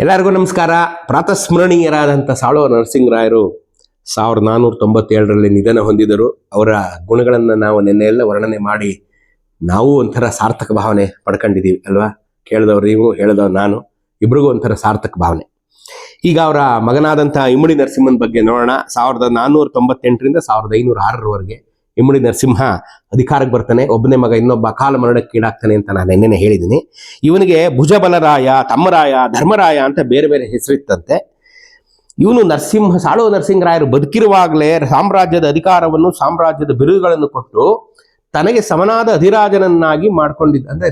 ಎಲ್ಲರಿಗೂ ನಮಸ್ಕಾರ. ಪ್ರಾತಸ್ಮರಣೀಯರಾದಂಥ ಸಾಳುವ ನರಸಿಂಹರಾಯರು ಸಾವಿರದ ನಾನ್ನೂರ ತೊಂಬತ್ತೇಳರಲ್ಲಿ ನಿಧನ ಹೊಂದಿದರು. ಅವರ ಗುಣಗಳನ್ನು ನಾವು ನಿನ್ನೆ ಎಲ್ಲ ವರ್ಣನೆ ಮಾಡಿ ನಾವು ಒಂಥರ ಸಾರ್ಥಕ ಭಾವನೆ ಪಡ್ಕೊಂಡಿದ್ದೀವಿ, ಅಲ್ವಾ? ಕೇಳಿದವ್ರು ನೀವು, ಹೇಳಿದವ್ರು ನಾನು, ಇಬ್ರಿಗೂ ಒಂಥರ ಸಾರ್ಥಕ ಭಾವನೆ. ಈಗ ಅವರ ಮಗನಾದಂಥ ಇಮ್ಮಡಿ ನರಸಿಂಹನ ಬಗ್ಗೆ ನೋಡೋಣ. ಸಾವಿರದ ನಾನ್ನೂರ ತೊಂಬತ್ತೆಂಟರಿಂದ ಸಾವಿರದ ಐನೂರ ಆರರವರೆಗೆ ಇಮ್ಮಡಿ ನರಸಿಂಹ ಅಧಿಕಾರಕ್ಕೆ ಬರ್ತಾನೆ, ಒಬ್ಬನೇ ಮಗ ಇನ್ನೊಬ್ಬ ಕಾಲ ಮರಣಕ್ಕೀಡಾಗ್ತಾನೆ ಅಂತ ನಾನು ನಿನ್ನೆ ಹೇಳಿದ್ದೀನಿ. ಇವನಿಗೆ ಭುಜಬಲರಾಯ, ತಮ್ಮರಾಯ, ಧರ್ಮರಾಯ ಅಂತ ಬೇರೆ ಬೇರೆ ಹೆಸರಿತ್ತಂತೆ. ಇವನು ನರಸಿಂಹ ಸಾಳು ನರಸಿಂಹರಾಯರು ಬದುಕಿರುವಾಗಲೇ ಸಾಮ್ರಾಜ್ಯದ ಅಧಿಕಾರವನ್ನು, ಸಾಮ್ರಾಜ್ಯದ ಬಿರುದುಗಳನ್ನು ಕೊಟ್ಟು ತನಗೆ ಸಮನಾದ ಅಧಿರಾಜನನ್ನಾಗಿ ಮಾಡ್ಕೊಂಡಿದ್ದ, ಅಂದ್ರೆ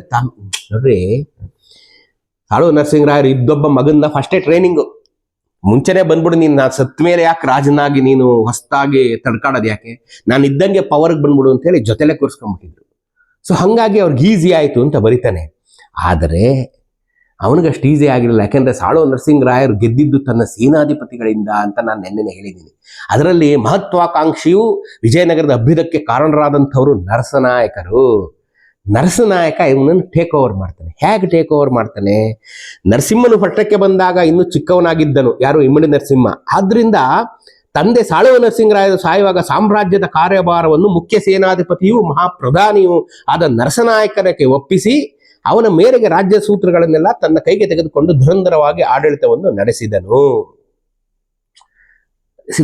ನೋಡ್ರಿ, ಸಾಳುವ ನರಸಿಂಹರಾಯರು ಇದ್ದೊಬ್ಬ ಮಗನ ಫಸ್ಟೇ ಟ್ರೈನಿಂಗು ಮುಂಚೆನೆ ಬಂದ್ಬಿಡು, ನೀನು ನಾನು ಸತ್ ಮೇಲೆ ಯಾಕೆ ರಾಜನಾಗಿ ನೀನು ಹೊಸ್ತಾಗಿ ತಡ್ಕಾಡೋದು ಯಾಕೆ? ನಾನು ಇದ್ದಂಗೆ ಪವರ್ಗೆ ಬಂದ್ಬಿಡು ಅಂತ ಹೇಳಿ ಜೊತೆಲೆ ಕೂರಿಸ್ಕೊಂಡ್ಬಿಟ್ಟಿದ್ರು. ಸೊ ಹಾಗಾಗಿ ಅವ್ರಿಗೆ ಈಸಿ ಆಯಿತು ಅಂತ ಬರಿತಾನೆ. ಆದರೆ, ಅವನಿಗಷ್ಟು ಈಸಿ ಆಗಿರಲಿಲ್ಲ. ಯಾಕೆಂದ್ರೆ ಸಾಳು ನರಸಿಂಹರಾಯರು ಗೆದ್ದಿದ್ದು ತನ್ನ ಸೇನಾಧಿಪತಿಗಳಿಂದ ಅಂತ ನಾನು ನೆನ್ನೆನೆ ಹೇಳಿದ್ದೀನಿ ಅದರಲ್ಲಿ ಮಹತ್ವಾಕಾಂಕ್ಷಿಯು ವಿಜಯನಗರದ ಅಭ್ಯುದಕ್ಕೆ ಕಾರಣರಾದಂಥವರು ನರಸನಾಯಕರು. ನರಸನಾಯಕ ಇವನನ್ನು ಟೇಕ್ ಓವರ್ ಮಾಡ್ತಾನೆ. ಹೇಗೆ ಟೇಕ್ ಓವರ್ ಮಾಡ್ತಾನೆ? ನರಸಿಂಹನು ಪಟ್ಟಕ್ಕೆ ಬಂದಾಗ ಇನ್ನು ಚಿಕ್ಕವನಾಗಿದ್ದನು. ಯಾರು? ಇಮ್ಮಡಿ ನರಸಿಂಹ. ಆದ್ರಿಂದ ತಂದೆ ಸಾಳುವ ನರಸಿಂಹರಾಯರು ಸಾಯುವಾಗ ಸಾಮ್ರಾಜ್ಯದ ಕಾರ್ಯಭಾರವನ್ನು ಮುಖ್ಯ ಸೇನಾಧಿಪತಿಯು ಮಹಾಪ್ರಧಾನಿಯು ಆದ ನರಸನಾಯಕರಕ್ಕೆ ಒಪ್ಪಿಸಿ ಅವನ ಮೇರೆಗೆ ರಾಜ್ಯ ಸೂತ್ರಗಳನ್ನೆಲ್ಲ ತನ್ನ ಕೈಗೆ ತೆಗೆದುಕೊಂಡು ಧುರಂಧರವಾಗಿ ಆಡಳಿತವನ್ನು ನಡೆಸಿದನು.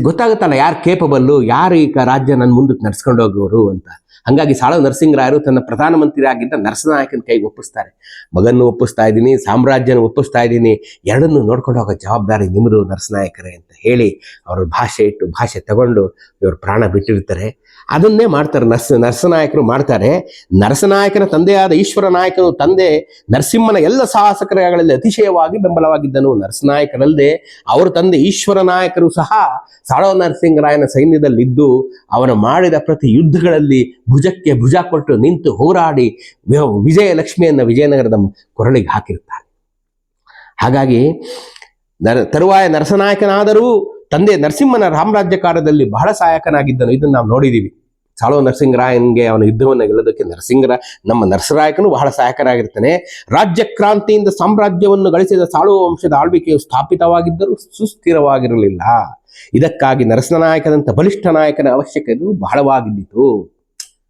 ಗೊತ್ತಾಗುತ್ತಲ್ಲ ಯಾರು ಕೇಪಬಲ್ಲು ಯಾರು ಈಗ ರಾಜ್ಯ ನನ್ನ ಮುಂದಕ್ಕೆ ನಡ್ಸ್ಕೊಂಡು ಹೋಗೋರು ಅಂತ. ಹಾಗಾಗಿ ಸಾಳ ನರಸಿಂಹರಾಯರು ತನ್ನ ಪ್ರಧಾನಮಂತ್ರಿ ಆಗಿದ್ದ ನರಸನಾಯಕನ ಕೈಗೆ ಒಪ್ಪಿಸ್ತಾರೆ. ಮಗನ್ನು ಒಪ್ಪಿಸ್ತಾ ಇದ್ದೀನಿ, ಸಾಮ್ರಾಜ್ಯನ ಒಪ್ಪಿಸ್ತಾ ಇದ್ದೀನಿ, ಎರಡನ್ನು ನೋಡ್ಕೊಂಡು ಹೋಗೋ ಜವಾಬ್ದಾರಿ ನಿಮ್ಮದು ನರಸನಾಯಕರೇ ಅಂತ ಹೇಳಿ ಅವರು ಭಾಷೆ ಇಟ್ಟು, ಭಾಷೆ ತಗೊಂಡು ಇವರು ಪ್ರಾಣ ಬಿಟ್ಟಿರ್ತಾರೆ. ಅದನ್ನೇ ಮಾಡ್ತಾರೆ ನರ್ಸ, ನರಸನಾಯಕರು ಮಾಡ್ತಾರೆ. ನರಸನಾಯಕನ ತಂದೆಯಾದ ಈಶ್ವರ ನಾಯಕನು ತಂದೆ ನರಸಿಂಹನ ಎಲ್ಲ ಸಾಹಸಕರಗಳಲ್ಲಿ ಅತಿಶಯವಾಗಿ ಬೆಂಬಲವಾಗಿದ್ದನು. ನರಸನಾಯಕರಲ್ಲದೆ ಅವರ ತಂದೆ ಈಶ್ವರ ನಾಯಕರು ಸಹ ಸಾಳೋ ನರಸಿಂಹರಾಯನ ಸೈನ್ಯದಲ್ಲಿದ್ದು ಅವನು ಮಾಡಿದ ಪ್ರತಿ ಯುದ್ಧಗಳಲ್ಲಿ ಭುಜಕ್ಕೆ ಭುಜ ಕೊಟ್ಟು ನಿಂತು ಹೋರಾಡಿ ವಿಜಯಲಕ್ಷ್ಮಿಯನ್ನು ವಿಜಯನಗರದ ಕೊರಳಿಗೆ ಹಾಕಿರ್ತಾರೆ ಹಾಗಾಗಿ ನರ, ತರುವಾಯ ನರಸನಾಯಕನಾದರೂ ತಂದೆ ನರಸಿಂಹನ ರಾಮರಾಜ್ಯ ಕಾರ್ಯದಲ್ಲಿ ಬಹಳ ಸಹಾಯಕನಾಗಿದ್ದನು. ಇದನ್ನು ನಾವು ನೋಡಿದ್ದೀವಿ ಸಾಳುವ ನರಸಿಂಹರಾಯನ್ಗೆ ಅವನ ಯುದ್ಧವನ್ನು ಗೆಲ್ಲೋದಕ್ಕೆ ನರಸಿಂಗರ ನಮ್ಮ ನರಸರಾಯಕನು ಬಹಳ ಸಹಾಯಕನಾಗಿರ್ತಾನೆ. ರಾಜ್ಯ ಕ್ರಾಂತಿಯಿಂದ ಸಾಮ್ರಾಜ್ಯವನ್ನು ಗಳಿಸಿದ ಸಾಳುವ ವಂಶದ ಆಳ್ವಿಕೆಯು ಸ್ಥಾಪಿತವಾಗಿದ್ದರೂ ಸುಸ್ಥಿರವಾಗಿರಲಿಲ್ಲ. ಇದಕ್ಕಾಗಿ ನರಸನಾಯಕದಂಥ ಬಲಿಷ್ಠ ನಾಯಕನ ಅವಶ್ಯಕತೆಯು ಬಹಳವಾಗಿದ್ದಿತು.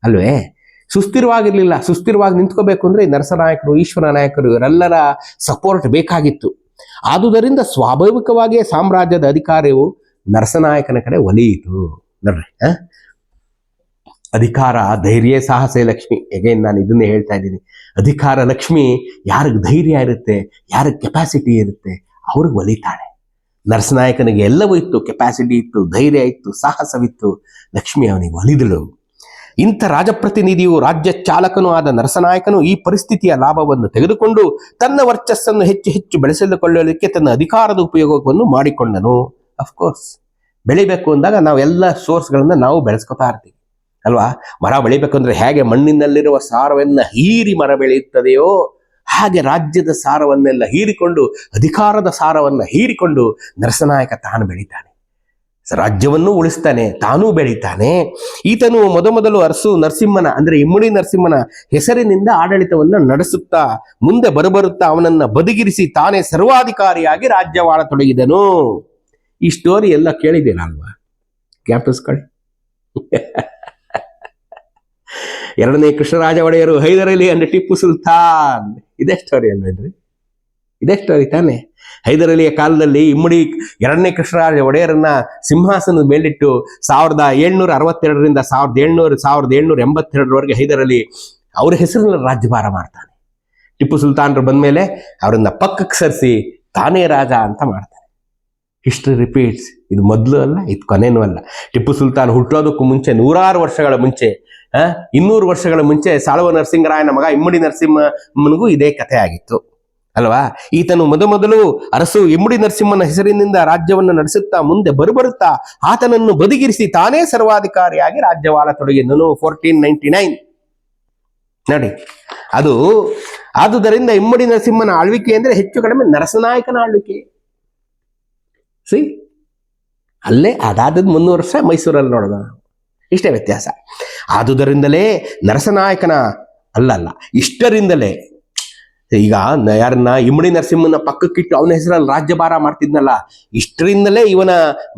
ಅಲ್ವೇ? ಸುಸ್ಥಿರವಾಗಿರಲಿಲ್ಲ. ಸುಸ್ಥಿರವಾಗಿ ನಿಂತ್ಕೋಬೇಕು ಅಂದ್ರೆ ನರಸನಾಯಕರು ಈಶ್ವರ ನಾಯಕರು ಇವರೆಲ್ಲರ ಸಪೋರ್ಟ್ ಬೇಕಾಗಿತ್ತು. ಆದುದರಿಂದ ಸ್ವಾಭಾವಿಕವಾಗಿಯೇ ಸಾಮ್ರಾಜ್ಯದ ಅಧಿಕಾರವು ನರಸನಾಯಕನ ಕಡೆ ಒಲಿಯಿತು. ನೋಡ್ರಿ? ಅಧಿಕಾರ, ಧೈರ್ಯ, ಸಾಹಸ, ಲಕ್ಷ್ಮಿ. ಎಗೇನ್ ನಾನು ಇದನ್ನೇ ಹೇಳ್ತಾ ಇದ್ದೀನಿ. ಅಧಿಕಾರ, ಲಕ್ಷ್ಮಿ ಯಾರಿಗೆ ಧೈರ್ಯ ಇರುತ್ತೆ, ಯಾರಿಗೆ ಕೆಪಾಸಿಟಿ ಇರುತ್ತೆ, ಅವ್ರಿಗೆ ಒಲಿತಾಳೆ. ನರಸನಾಯಕನಿಗೆ ಎಲ್ಲವೂ ಇತ್ತು ಕೆಪಾಸಿಟಿ ಇತ್ತು, ಧೈರ್ಯ ಇತ್ತು, ಸಾಹಸವಿತ್ತು. ಲಕ್ಷ್ಮಿ ಅವನಿಗೆ ಒಲಿದಳು. ಇಂಥ ರಾಜಪ್ರತಿನಿಧಿಯು ರಾಜ್ಯ ಚಾಲಕನೂ ಆದ ನರಸನಾಯಕನು ಈ ಪರಿಸ್ಥಿತಿಯ ಲಾಭವನ್ನು ತೆಗೆದುಕೊಂಡು ತನ್ನ ವರ್ಚಸ್ಸನ್ನು ಹೆಚ್ಚು ಹೆಚ್ಚು ಬೆಳೆಸಿಕೊಳ್ಳಲಿಕ್ಕೆ ತನ್ನ ಅಧಿಕಾರದ ಉಪಯೋಗವನ್ನು ಮಾಡಿಕೊಂಡನು. ಅಫ್ಕೋರ್ಸ್ ಬೆಳಿಬೇಕು ಅಂದಾಗ ನಾವು ಎಲ್ಲ ಸೋರ್ಸ್ಗಳನ್ನ ನಾವು ಬೆಳೆಸ್ಕೊತಾ ಇರ್ತೀವಿ. ಅಲ್ವಾ? ಮರ ಬೆಳಿಬೇಕಂದ್ರೆ ಹೇಗೆ ಮಣ್ಣಿನಲ್ಲಿರುವ ಸಾರವನ್ನ ಹೀರಿ ಮರ ಬೆಳೆಯುತ್ತದೆಯೋ ಹಾಗೆ ರಾಜ್ಯದ ಸಾರವನ್ನೆಲ್ಲ ಹೀರಿಕೊಂಡು ಅಧಿಕಾರದ ಸಾರವನ್ನ ಹೀರಿಕೊಂಡು ನರಸನಾಯಕ ತಾನು ಬೆಳಿತಾನೆ. ರಾಜ್ಯವನ್ನು ಉಳಿಸ್ತಾನೆ, ತಾನೂ ಬೆಳೀತಾನೆ. ಈತನು ಮೊದಮೊದಲು ಅರಸು ನರಸಿಂಹನ, ಅಂದ್ರೆ ಇಮ್ಮಡಿ ನರಸಿಂಹನ ಹೆಸರಿನಿಂದ ಆಡಳಿತವನ್ನು ನಡೆಸುತ್ತಾ, ಮುಂದೆ ಬರಬರುತ್ತಾ ಅವನನ್ನ ಬದಿಗಿರಿಸಿ ತಾನೇ ಸರ್ವಾಧಿಕಾರಿಯಾಗಿ ರಾಜ್ಯವಾಳತೊಡಗಿದನು ಈ ಸ್ಟೋರಿ ಎಲ್ಲ ಕೇಳಿದ್ದೇನಲ್ವಾ ಜ್ಞಾಪಿಸ್ಕೊಳ್ಳಿ ಎರಡನೇ ಕೃಷ್ಣರಾಜ ಒಡೆಯರು ಹೈದರಲಿ ಅಂದ್ರೆ ಟಿಪ್ಪು ಸುಲ್ತಾನ್. ಇದೇ ಸ್ಟೋರಿ ಅಲ್ವೇನ್ರಿ ಇದೇ? ಸ್ಟೋರಿ ತಾನೆ? ಹೈದರಲಿಯ ಕಾಲದಲ್ಲಿ ಇಮ್ಮಡಿ ಎರಡನೇ ಕೃಷ್ಣರಾಜ ಒಡೆಯರನ್ನ ಸಿಂಹಾಸನದ ಮೇಲಿಟ್ಟು ಸಾವಿರದ ಏಳ್ನೂರ ಅರವತ್ತೆರಡರಿಂದ ಸಾವಿರದ ಏಳ್ನೂರು, ಸಾವಿರದ ಏಳ್ನೂರ ಎಂಬತ್ತೆರಡರವರೆಗೆ ಹೈದರಲಿ ಅವರ ಹೆಸರಿನ ರಾಜ್ಯಭಾರ ಮಾಡ್ತಾನೆ. ಟಿಪ್ಪು ಸುಲ್ತಾನರು ಬಂದ್ಮೇಲೆ ಅವರನ್ನ ಪಕ್ಕಕ್ಕೆ ಸರಿಸಿ ತಾನೇ ರಾಜ ಅಂತ ಮಾಡ್ತಾನೆ ಹಿಸ್ಟ್ರಿ ರಿಪೀಟ್ಸ್ ಇದು ಮೊದಲು ಅಲ್ಲ, ಇದು ಕೊನೆನೂ ಅಲ್ಲ. ಟಿಪ್ಪು ಸುಲ್ತಾನ್ ಹುಟ್ಟೋದಕ್ಕೂ ಮುಂಚೆ ನೂರಾರು ವರ್ಷಗಳ ಮುಂಚೆ ಇನ್ನೂರು ವರ್ಷಗಳ ಮುಂಚೆ ಸಾಳುವ ನರಸಿಂಹರಾಯನ ಮಗ ಇಮ್ಮಡಿ ನರಸಿಂಹನಿಗೂ ಇದೇ ಕಥೆ ಆಗಿತ್ತು. ಅಲ್ವಾ? ಈತನು ಮೊದಮೊದಲು ಅರಸು ಇಮ್ಮಡಿ ನರಸಿಂಹನ ಹೆಸರಿನಿಂದ ರಾಜ್ಯವನ್ನು ನಡೆಸುತ್ತಾ ಮುಂದೆ ಬರುಬರುತ್ತಾ ಆತನನ್ನು ಬದಿಗಿರಿಸಿ ತಾನೇ ಸರ್ವಾಧಿಕಾರಿಯಾಗಿ ರಾಜ್ಯವಾಳ ತೊಡಗಿದನು ಫೋರ್ಟೀನ್ ನೈನ್ಟಿ ನೈನ್ ನೋಡಿ, ಅದು ಆದುದರಿಂದ ಇಮ್ಮಡಿ ನರಸಿಂಹನ ಆಳ್ವಿಕೆ ಅಂದ್ರೆ ಹೆಚ್ಚು ಕಡಿಮೆ ನರಸನಾಯಕನ ಆಳ್ವಿಕೆ. ಸಿ ಅಲ್ಲೇ ಅದಾದದ್ದು ಮುನ್ನೂರು ವರ್ಷ ಮೈಸೂರಲ್ಲಿ ನೋಡೋದು ಇಷ್ಟೇ ವ್ಯತ್ಯಾಸ. ಆದುದರಿಂದಲೇ ನರಸನಾಯಕನ ಅಲ್ಲ ಅಲ್ಲ ಇಷ್ಟರಿಂದಲೇ ಈಗ ಯಾರನ್ನ ಇಮ್ಮಡಿ ನರಸಿಂಹನ ಪಕ್ಕಕ್ಕಿಟ್ಟು ಅವನ ಹೆಸರಲ್ಲಿ ರಾಜ್ಯಭಾರ ಮಾಡ್ತಿದ್ನಲ್ಲ, ಇಷ್ಟರಿಂದಲೇ ಇವನ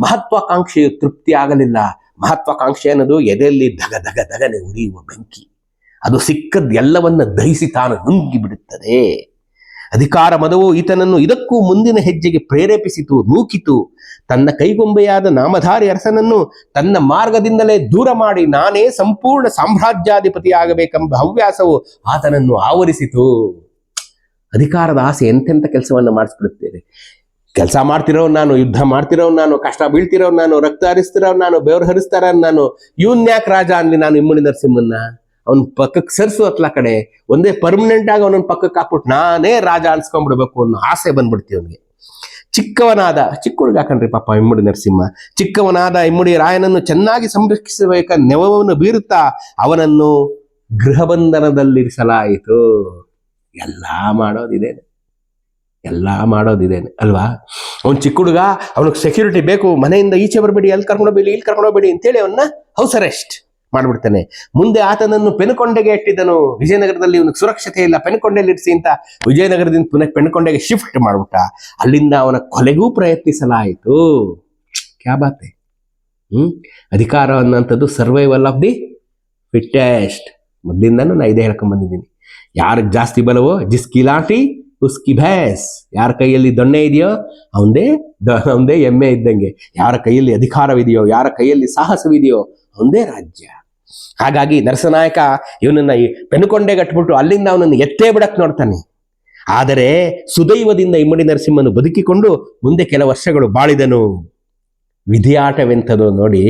ಮಹತ್ವಾಕಾಂಕ್ಷೆಯು ತೃಪ್ತಿ ಆಗಲಿಲ್ಲ. ಮಹತ್ವಾಕಾಂಕ್ಷೆ ಅನ್ನೋದು ಎದೆಯಲ್ಲಿ ಧಗ ಧಗ ಧಗನೆ ಉರಿಯುವ ಬೆಂಕಿ. ಅದು ಸಿಕ್ಕದ್ ಎಲ್ಲವನ್ನ ದಹಿಸಿ ತಾನು ನುಂಗಿ ಬಿಡುತ್ತದೆ. ಅಧಿಕಾರ ಮದವು ಈತನನ್ನು ಇದಕ್ಕೂ ಮುಂದಿನ ಹೆಜ್ಜೆಗೆ ಪ್ರೇರೇಪಿಸಿತು, ನೂಕಿತು. ತನ್ನ ಕೈಗೊಂಬೆಯಾದ ನಾಮಧಾರಿ ಅರಸನನ್ನು ತನ್ನ ಮಾರ್ಗದಿಂದಲೇ ದೂರ ಮಾಡಿ ನಾನೇ ಸಂಪೂರ್ಣ ಸಾಮ್ರಾಜ್ಯಾಧಿಪತಿಯಾಗಬೇಕೆಂಬ ಹವ್ಯಾಸವು ಆತನನ್ನು ಆವರಿಸಿತು. ಅಧಿಕಾರದ ಆಸೆ ಎಂತೆಂಥ ಕೆಲಸವನ್ನು ಮಾಡಿಸ್ಬಿಡುತ್ತೇನೆ ಕೆಲಸ ಮಾಡ್ತಿರೋ ನಾನು, ಯುದ್ಧ ಮಾಡ್ತಿರೋ ನಾನು, ಕಷ್ಟ ಬೀಳ್ತಿರೋ ನಾನು, ರಕ್ತ ಹರಿಸ್ತಿರೋ ನಾನು, ಬೆವರು ಹರಿಸ್ತಾರ ನಾನು, ಇವನ್ ಯಾಕೆ ರಾಜ ಅನ್ಲಿ ನಾನು ಇಮ್ಮಡಿ ನರಸಿಂಹನ್ನ? ಅವ್ನ ಪಕ್ಕಕ್ಕೆ ಸರಿಸು ಹತ್ಲ ಕಡೆ, ಒಂದೇ ಪರ್ಮನೆಂಟ್ ಆಗಿ ಅವನನ್ನ ಪಕ್ಕಕ್ಕೆ ಹಾಕ್ಬಿಟ್ಟು ನಾನೇ ರಾಜ ಅನ್ಸ್ಕೊಂಡ್ಬಿಡ್ಬೇಕು ಅನ್ನೋ ಆಸೆ ಬಂದ್ಬಿಡ್ತೀವಿ ಅವನಿಗೆ. ಚಿಕ್ಕವನಾದ, ಚಿಕ್ಕ ಹುಡುಗ ಕಣ್ರಿ ಪಾಪ ಇಮ್ಮಡಿ ನರಸಿಂಹ? ಚಿಕ್ಕವನಾದ ಇಮ್ಮಡಿ ರಾಯನನ್ನು ಚೆನ್ನಾಗಿ ಸಂರಕ್ಷಿಸಬೇಕ, ನೆವವನ್ನು ಬೀರುತ್ತಾ ಅವನನ್ನು ಗೃಹಬಂಧನದಲ್ಲಿರಿಸಲಾಯಿತು. ಎಲ್ಲ ಮಾಡೋದಿದೇನೆ. ಎಲ್ಲ ಮಾಡೋದಿದೇನೆ, ಅಲ್ವಾ? ಅವ್ನು ಚಿಕ್ಕ ಹುಡುಗ, ಅವನಿಗೆ ಸೆಕ್ಯೂರಿಟಿ ಬೇಕು, ಮನೆಯಿಂದ ಈಚೆ ಬರಬೇಡಿ ಅಲ್ಲಿ ಕರ್ಕೊಂಡು ಹೋಗ್ಬೇಡಿ, ಇಲ್ಲಿ ಕರ್ಕೊಂಡು ಹೋಗ್ಬೇಡಿ ಅಂತೇಳಿ ಅವನ್ನ ಹೌಸ್ ಅರೆಸ್ಟ್ ಮಾಡ್ಬಿಡ್ತಾನೆ. ಮುಂದೆ ಆತನನ್ನು ಪೆನ್ಕೊಂಡೆಗೆ ಇಟ್ಟಿದ್ದನು ವಿಜಯನಗರದಲ್ಲಿ ಇವನಿಗೆ ಸುರಕ್ಷತೆ ಇಲ್ಲ ಪೆನ್ಕೊಂಡೆಯಲ್ಲಿ ಇರಿಸಿ ಅಂತ ವಿಜಯನಗರದಿಂದ ಪುನಃ ಪೆನ್ಕೊಂಡೆಗೆ ಶಿಫ್ಟ್ ಮಾಡಿಬಿಟ್ಟ. ಅಲ್ಲಿಂದ ಅವನ ಕೊಲೆಗೂ ಪ್ರಯತ್ನಿಸಲಾಯಿತು. ಕ್ಯಾ ಬಾತೆ? ಹ್ಮ್? ಅಧಿಕಾರ ಅನ್ನೋಂಥದ್ದು ಸರ್ವೈವಲ್ ಆಫ್ ದಿ ಫಿಟ್ಟೆಸ್ಟ್ ಮೊದಲಿಂದನೂ ನಾ ಇದೇ ಹೇಳ್ಕೊಂಡ್ ಬಂದಿದ್ದೀನಿ. ಯಾರಿಗೆ ಜಾಸ್ತಿ ಬಲವೋ ಜಿಸ್ಕಿ ಲಾಟಿ ಉಸ್ಕಿ ಭೇಸ್ ಯಾರ ಕೈಯಲ್ಲಿ ದೊಣ್ಣೆ ಇದೆಯೋ, ಅವಂದೇ ಅವಂದೇ ಎಮ್ಮೆ ಇದ್ದಂಗೆ. ಯಾರ ಕೈಯಲ್ಲಿ ಅಧಿಕಾರವಿದೆಯೋ, ಯಾರ ಕೈಯಲ್ಲಿ ಸಾಹಸವಿದೆಯೋ, ಅವಂದೇ ರಾಜ್ಯ. ಹಾಗಾಗಿ ನರಸನಾಯಕ ಇವನನ್ನ ಪೆನುಕೊಂಡೆ ಗಟ್ಬಿಟ್ಟು ಅಲ್ಲಿಂದ ಅವನನ್ನು ಎತ್ತೇ ಬಿಡಕ್ ನೋಡ್ತಾನೆ. ಆದರೆ ಸುದೈವದಿಂದ ಇಮ್ಮಡಿ ನರಸಿಂಹನು ಬದುಕಿಕೊಂಡು ಮುಂದೆ ಕೆಲ ವರ್ಷಗಳು ಬಾಳಿದನು. ವಿಧಿಯಾಟವೆಂಥದ್ದು ನೋಡಿ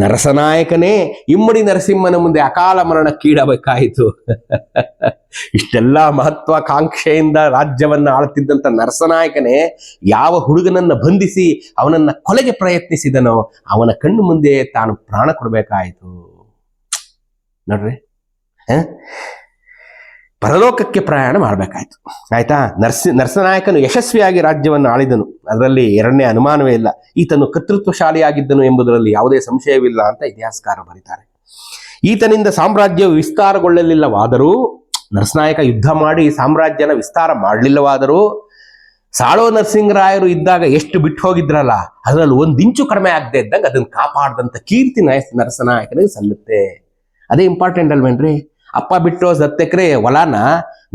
ನರಸನಾಯಕನೇ ಇಮ್ಮಡಿ ನರಸಿಂಹನ ಮುಂದೆ ಅಕಾಲ ಮರಣಕ್ಕೀಡಬೇಕಾಯಿತು ಇಷ್ಟೆಲ್ಲ ಮಹತ್ವಾಕಾಂಕ್ಷೆಯಿಂದ ರಾಜ್ಯವನ್ನ ಆಳ್ತಿದ್ದಂಥ ನರಸನಾಯಕನೇ ಯಾವ ಹುಡುಗನನ್ನ ಬಂಧಿಸಿ ಅವನನ್ನ ಕೊಲೆಗೆ ಪ್ರಯತ್ನಿಸಿದನೋ ಅವನ ಕಣ್ಣು ಮುಂದೆ ತಾನು ಪ್ರಾಣ ಕೊಡಬೇಕಾಯಿತು. ನೋಡ್ರಿ? ಪರಲೋಕಕ್ಕೆ ಪ್ರಯಾಣ ಮಾಡಬೇಕಾಯ್ತು. ಆಯ್ತಾ? ನರ್ಸಿ, ನರಸನಾಯಕನು ಯಶಸ್ವಿಯಾಗಿ ರಾಜ್ಯವನ್ನು ಆಳಿದನು. ಅದರಲ್ಲಿ ಎರಡನೇ ಅನುಮಾನವೇ ಇಲ್ಲ. ಈತನು ಕರ್ತೃತ್ವಶಾಲಿಯಾಗಿದ್ದನು ಎಂಬುದರಲ್ಲಿ ಯಾವುದೇ ಸಂಶಯವಿಲ್ಲ ಅಂತ ಇತಿಹಾಸಕಾರ ಬರೀತಾರೆ. ಈತನಿಂದ ಸಾಮ್ರಾಜ್ಯವು ವಿಸ್ತಾರಗೊಳ್ಳಲಿಲ್ಲವಾದರೂ ನರಸನಾಯಕ ಯುದ್ಧ ಮಾಡಿ ಸಾಮ್ರಾಜ್ಯನ ವಿಸ್ತಾರ ಮಾಡಲಿಲ್ಲವಾದರೂ ಸಾಳೋ ನರಸಿಂಗರಾಯರು ಇದ್ದಾಗ ಎಷ್ಟು ಬಿಟ್ಟು ಹೋಗಿದ್ರಲ್ಲ? ಅದರಲ್ಲಿ ಒಂದು ಇಂಚು ಕಡಿಮೆ ಆಗದೆ ಇದ್ದಂಗೆ ಅದನ್ನು ಕಾಪಾಡಿದಂಥ ಕೀರ್ತಿ ನಾಯ ನರಸನಾಯಕನಿಗೆ ಸಲ್ಲುತ್ತೆ. ಅದೇ ಇಂಪಾರ್ಟೆಂಟ್ ಅಲ್ವೇನ್ರಿ? ಅಪ್ಪ ಬಿಟ್ಟು ಹತ್ತು ಎಕರೆ ಹೊಲಾನ